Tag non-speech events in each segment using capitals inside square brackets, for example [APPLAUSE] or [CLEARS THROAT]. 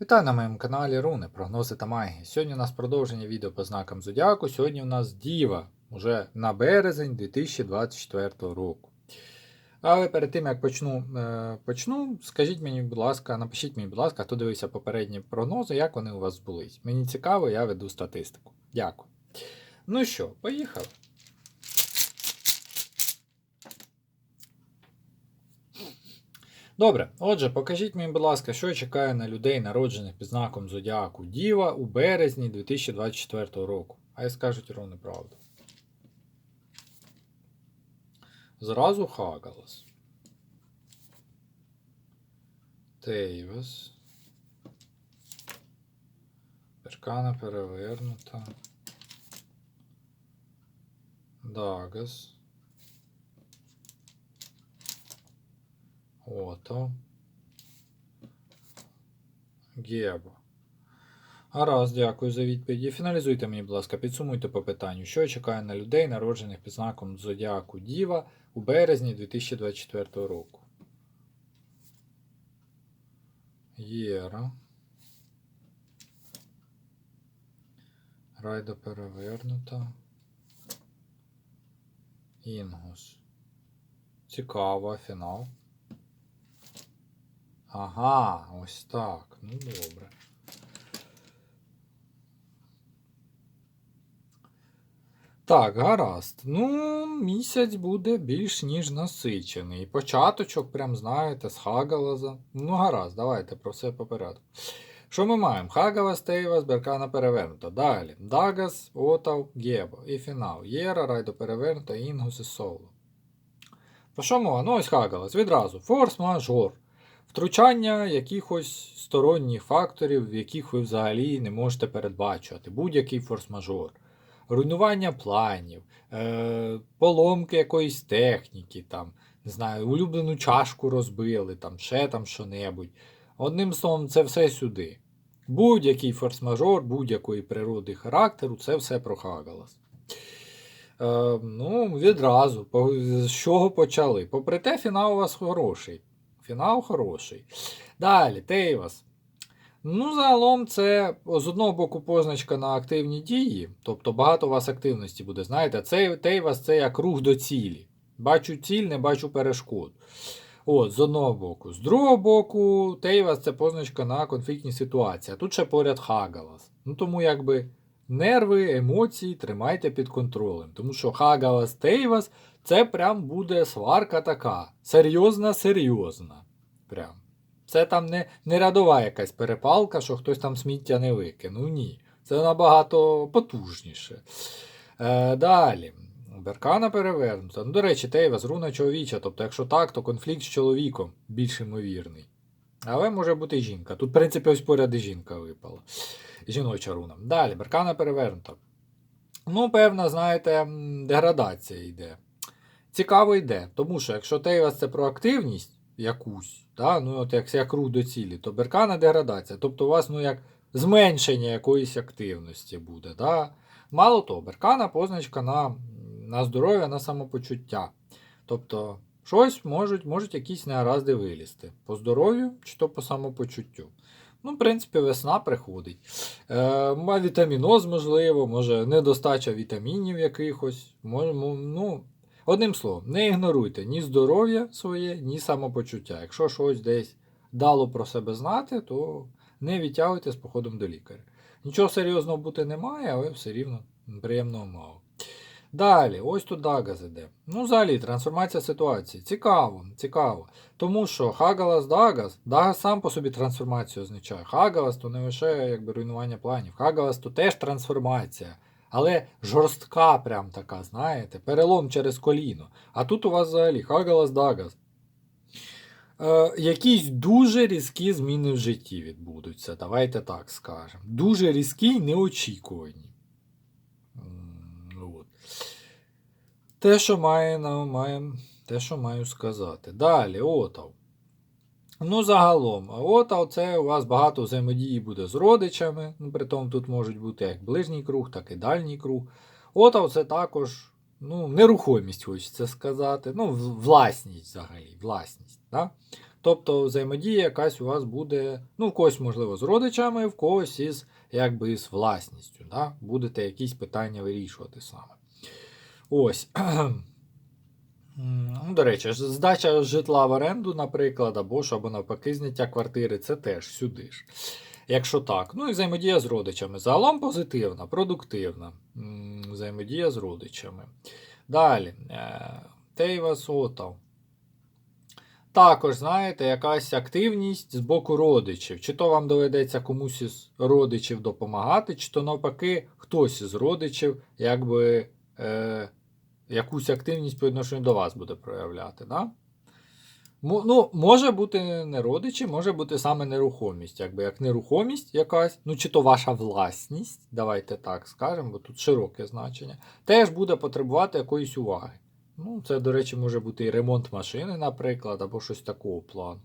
Вітаю на моєму каналі Руни, прогнози та магії. Сьогодні у нас продовження відео по знакам Зодіаку. Сьогодні у нас Діва уже на березень 2024 року. Але перед тим як почну, е, почну, скажіть мені, будь ласка, напишіть мені, будь ласка, хто дивився попередні прогнози, як вони у вас збулись. Мені цікаво, я веду статистику. Дякую. Ну що, поїхали. Добре, отже, покажіть мені, будь ласка, що чекає на людей, народжених під знаком Зодіаку Діва у березні 2024 року. А я скажуть ровно правду. Зразу Хагалас. Тейвас. Перкана перевернута. Дагас. Ото. Гебо. Гаразд, дякую за відповіді. Фіналізуйте мені, будь ласка, підсумуйте по питанню, що чекає на людей, народжених під знаком Зодіаку Діва у березні 2024 року. Єра. Райда перевернута. Інгус. Цікаво, фінал. Ага, ось так. Ну добре. Так, гаразд. Ну, місяць буде більш ніж насичений. Початочок, прям знаєте, з Хагалаза. Ну, гаразд, давайте про все по. Що ми маємо? Хагалас, Тейвас, Беркана перевернута. Далі. Дагас, Отав, Гебо. І фінал. Єра, Райдо перевернута, Інгус і Соло. Про що мова? Ну, ось Хагалас. Відразу. Форс-мажор. Втручання якихось сторонніх факторів, яких ви взагалі не можете передбачувати. Будь-який форс-мажор. Руйнування планів, е, поломки якоїсь техніки, там, не знаю, улюблену чашку розбили, там, ще там що-небудь. Одним словом, це все сюди. Будь-який форс-мажор, будь-якої природи характеру, це все про Хагалас. Е, ну, відразу, з чого почали. Попри те, фінал у вас хороший. Фінал хороший. Далі, Тейвас. Ну, загалом, це з одного боку позначка на активні дії, тобто багато у вас активності буде. Знаєте, цей Тейвас це як рух до цілі. Бачу ціль, не бачу перешкод. От, з одного боку. З другого боку, Тейвас це позначка на конфліктні ситуації. А тут ще поряд Хагалас. Ну тому якби нерви, емоції тримайте під контролем. Тому що Хагалас Тейвас це прям буде сварка така. Серйозна, серйозна. Прям. Це там не, не рядова якась перепалка, що хтось там сміття не викинув. Ні. Це набагато потужніше. Е, далі. Беркана перевернута. Ну, до речі, Тейвас, руна чоловіча. Тобто, якщо так, то конфлікт з чоловіком більш ймовірний. Але може бути жінка. Тут, в принципі, ось поряд і жінка випала. Жіноча руна. Далі, беркана перевернута. Ну, певна, знаєте, деградація йде. Цікаво йде. Тому що якщо Тейвас це про активність якусь, да, ну от як, як рух до цілі, то беркана деградація. Тобто у вас ну, як зменшення якоїсь активності буде. Да? Мало того, беркана позначка на, на здоров'я, на самопочуття. Тобто, щось можуть, можуть якісь негаразди вилізти. По здоров'ю чи то по самопочуттю. Ну, в принципі, весна приходить. Е, вітаміноз, можливо, може недостача вітамінів якихось. Може, ну, одним словом, не ігноруйте ні здоров'я своє, ні самопочуття. Якщо щось десь дало про себе знати, то не відтягуйте з походом до лікаря. Нічого серйозного бути немає, але все рівно приємного мало. Далі, ось тут Дагас іде. Ну, взагалі, трансформація ситуації. Цікаво, цікаво. Тому що Хагалас Дагас, Дагас сам по собі трансформацію означає. Хагалас то не лише якби, руйнування планів. Хагалас то теж трансформація. Але жорстка, прям така, знаєте, перелом через коліно. А тут у вас взагалі Хагалас Дагас. Е, якісь дуже різкі зміни в житті відбудуться, давайте так скажемо. Дуже різкі й неочікувані. М, От. Те, що має, має, те, що маю сказати. Далі, Отав. Ну, загалом, Отав це у вас багато взаємодії буде з родичами. Ну, притом тут можуть бути як ближній круг, так і дальній круг. Отав це також ну, нерухомість, хочеться сказати. Ну, власність взагалі, власність. Да? Тобто взаємодія якась у вас буде, ну, в когось, можливо, з родичами, в когось із якби з власністю. Да? Будете якісь питання вирішувати саме. Ось. [CLEARS THROAT] Ну, до речі, здача житла в оренду, наприклад, або ж або навпаки, зняття квартири, це теж сюди ж. Якщо так. Ну і взаємодія з родичами. Загалом позитивна, продуктивна. Взаємодія з родичами. Далі. е, Тейва Сотал. Також, знаєте, якась активність з боку родичів. Чи то вам доведеться комусь із родичів допомагати, чи то навпаки, хтось із родичів якби е, якусь активність по відношенню до вас буде проявляти. Да? Ну, може бути не родичі, може бути саме нерухомість. Якби як нерухомість якась, ну чи то ваша власність, давайте так скажемо, бо тут широке значення, теж буде потребувати якоїсь уваги. Ну, це, до речі, може бути і ремонт машини, наприклад, або щось такого плану.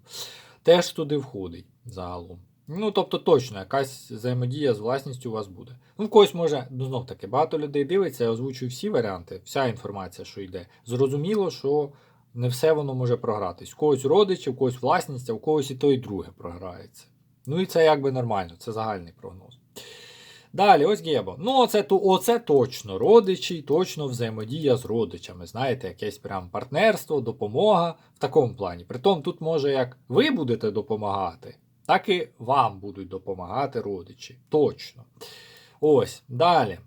Теж туди входить загалом. Ну, тобто, точно, якась взаємодія з власністю у вас буде. Ну, в когось може, ну знов таки, багато людей дивиться, я озвучую всі варіанти, вся інформація, що йде. Зрозуміло, що не все воно може програтись. В когось родичі, в когось власність, а в когось і то, і друге програється. Ну і це якби нормально, це загальний прогноз. Далі, ось Гебо. Ну, оце, оце точно родичі, точно взаємодія з родичами. Знаєте, якесь прям партнерство, допомога в такому плані. Притом тут може як ви будете допомагати, так і вам будуть допомагати родичі. Точно. Ось, далі.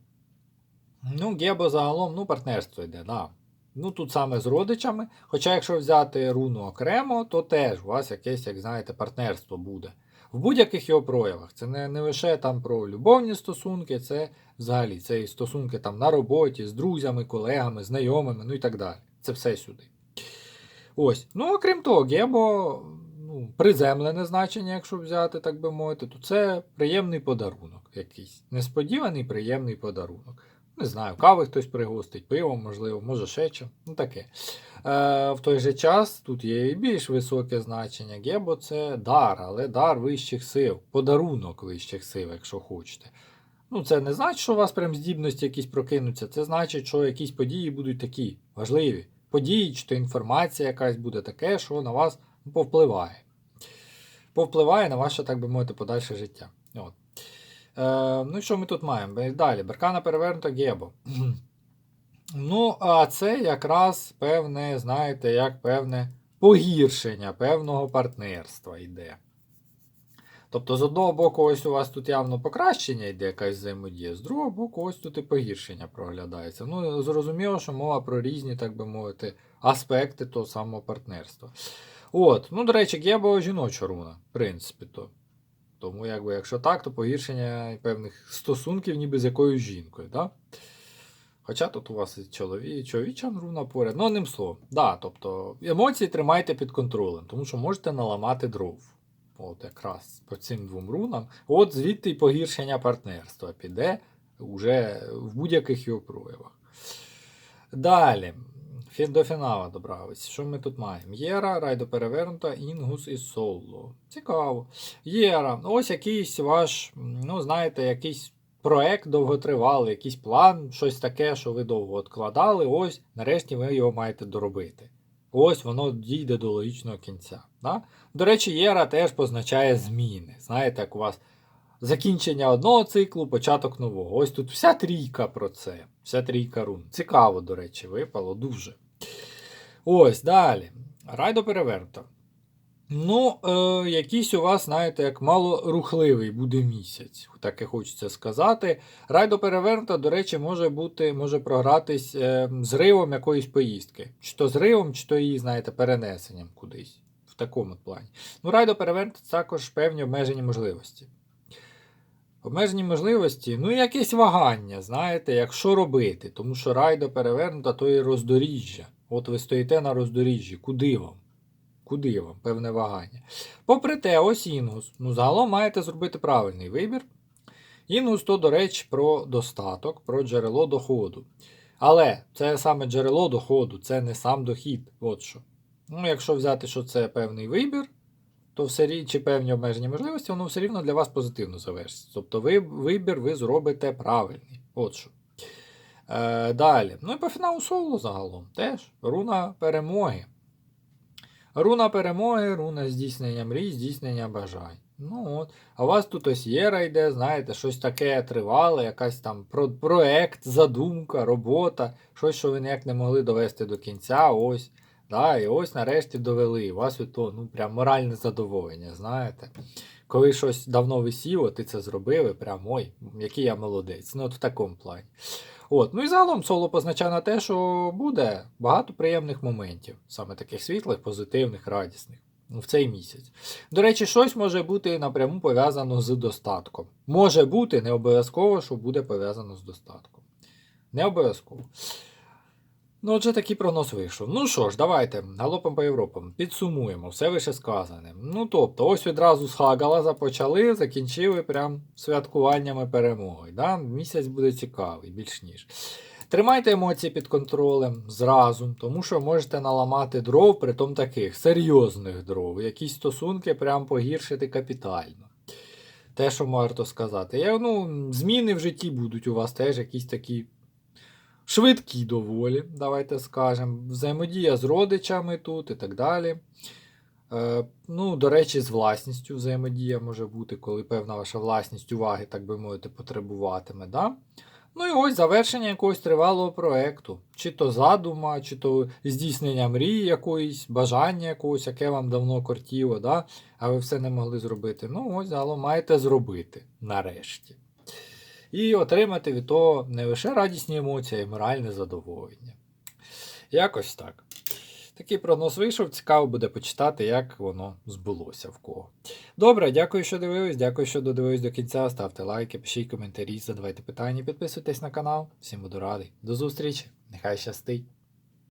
Ну, Гебо загалом, ну, партнерство йде, да. Ну, тут саме з родичами. Хоча, якщо взяти руну окремо, то теж у вас якесь, як знаєте, партнерство буде. В будь-яких його проявах. Це не, не лише там про любовні стосунки, це взагалі це і стосунки там на роботі, з друзями, колегами, знайомими, ну і так далі. Це все сюди. Ось. Ну, окрім того, Гебо, ну, приземлене значення, якщо взяти, так би мовити, то це приємний подарунок якийсь. Несподіваний приємний подарунок. Не знаю, кави хтось пригостить, пивом, можливо, може ще чим. Ну таке. Е, в той же час тут є і більш високе значення. Гебо це дар, але дар вищих сил, подарунок вищих сил, якщо хочете. Ну, це не значить, що у вас прям здібності якісь прокинуться. Це значить, що якісь події будуть такі важливі. Події, чи то інформація якась буде таке, що на вас повпливає. Повпливає на ваше, так би мовити, подальше життя. От. Е, ну що ми тут маємо? Далі, Беркана перевернута Гебо. [CLEARS THROAT] Ну, а це якраз певне, знаєте, як певне погіршення певного партнерства йде. Тобто, з одного боку, ось у вас тут явно покращення йде якась взаємодія, з другого боку, ось тут і погіршення проглядається. Ну, зрозуміло, що мова про різні, так би мовити, аспекти того самого партнерства. От, ну, до речі, Гебо жіноча руна, в принципі, то. Тому, якби, якщо так, то погіршення певних стосунків ніби з якоюсь жінкою. Да? Хоча тут у вас і чолові, чоловіча руна поряд, ну одним словом. Да, тобто емоції тримайте під контролем, тому що можете наламати дров. От якраз по цим двом рунам. От звідти й погіршення партнерства піде уже в будь-яких його проявах. Далі. До фіналу добрались. Що ми тут маємо? Єра, Райдо перевернута, Інгус і Соло. Цікаво. Єра, ось якийсь ваш, ну, знаєте, якийсь проект довготривалий, якийсь план, щось таке, що ви довго відкладали. Ось, нарешті ви його маєте доробити. Ось воно дійде до логічного кінця. Да? До речі, Єра теж позначає зміни. Знаєте, як у вас закінчення одного циклу, початок нового. Ось тут вся трійка про це. Вся трійка рун. Цікаво, до речі, випало дуже. Ось далі. Райдо перевернуто. Ну, е, якийсь у вас, знаєте, як мало рухливий буде місяць, так і хочеться сказати. Райдо перевернута, до речі, може бути, може програтись е, зривом якоїсь поїздки. Чи то зривом, чи то її, знаєте, перенесенням кудись. В такому плані. Ну, райдо перевернута також певні обмежені можливості. Обмежені можливості, ну, якесь вагання, знаєте, як що робити. Тому що райдо перевернута, то і роздоріжжя. От ви стоїте на роздоріжжі, куди вам? Куди вам? Певне вагання. Попри те, ось Інгус. Ну, загалом маєте зробити правильний вибір. Інгус то, до речі, про достаток, про джерело доходу. Але це саме джерело доходу, це не сам дохід. От що. Ну, якщо взяти, що це певний вибір, то все чи певні обмежені можливості, воно все рівно для вас позитивно завершиться. Тобто ви... вибір ви зробите правильний. От що. Е, далі. Ну і по фіналу соло загалом теж. Руна перемоги. Руна перемоги, руна здійснення мрій, здійснення бажань. Ну от. А у вас тут ось єра йде, знаєте, щось таке тривале, якась там про- проект, задумка, робота, щось, що ви ніяк не могли довести до кінця. Ось. Да, і ось нарешті довели. У вас того, ну, прям моральне задоволення, знаєте. Коли щось давно висіло, ти це зробив, і прям ой, який я молодець. Ну, от в такому плані. От, ну і загалом соло позначає на те, що буде багато приємних моментів, саме таких світлих, позитивних, радісних. ну, В цей місяць. До речі, щось може бути напряму пов'язано з достатком. Може бути, не обов'язково, що буде пов'язано з достатком. Не обов'язково. Ну, отже, такий прогноз вийшов. Ну що ж, давайте галопом по Європам. Підсумуємо все вище сказане. Ну тобто, ось відразу з Хагалаза почали, закінчили прям святкуваннями перемоги. Да? Місяць буде цікавий, більш ніж. Тримайте емоції під контролем зразу, тому що можете наламати дров, притом таких серйозних дров, якісь стосунки прям погіршити капітально. Те, що варто сказати. Я, ну, зміни в житті будуть у вас теж якісь такі швидкі доволі, давайте скажемо. Взаємодія з родичами тут і так далі. Е, ну, до речі, з власністю взаємодія може бути, коли певна ваша власність уваги, так би мовити, потребуватиме. Да? Ну і ось завершення якогось тривалого проєкту. Чи то задума, чи то здійснення мрії якоїсь, бажання якогось, яке вам давно кортіло, да? а ви все не могли зробити. Ну, ось загалом маєте зробити нарешті. І отримати від того не лише радісні емоції, а й моральне задоволення. Якось так. Такий прогноз вийшов, цікаво буде почитати, як воно збулося в кого. Добре, дякую, що дивились, дякую, що додивились до кінця. Ставте лайки, пишіть коментарі, задавайте питання, підписуйтесь на канал. Всім буду радий. До зустрічі, нехай щастить!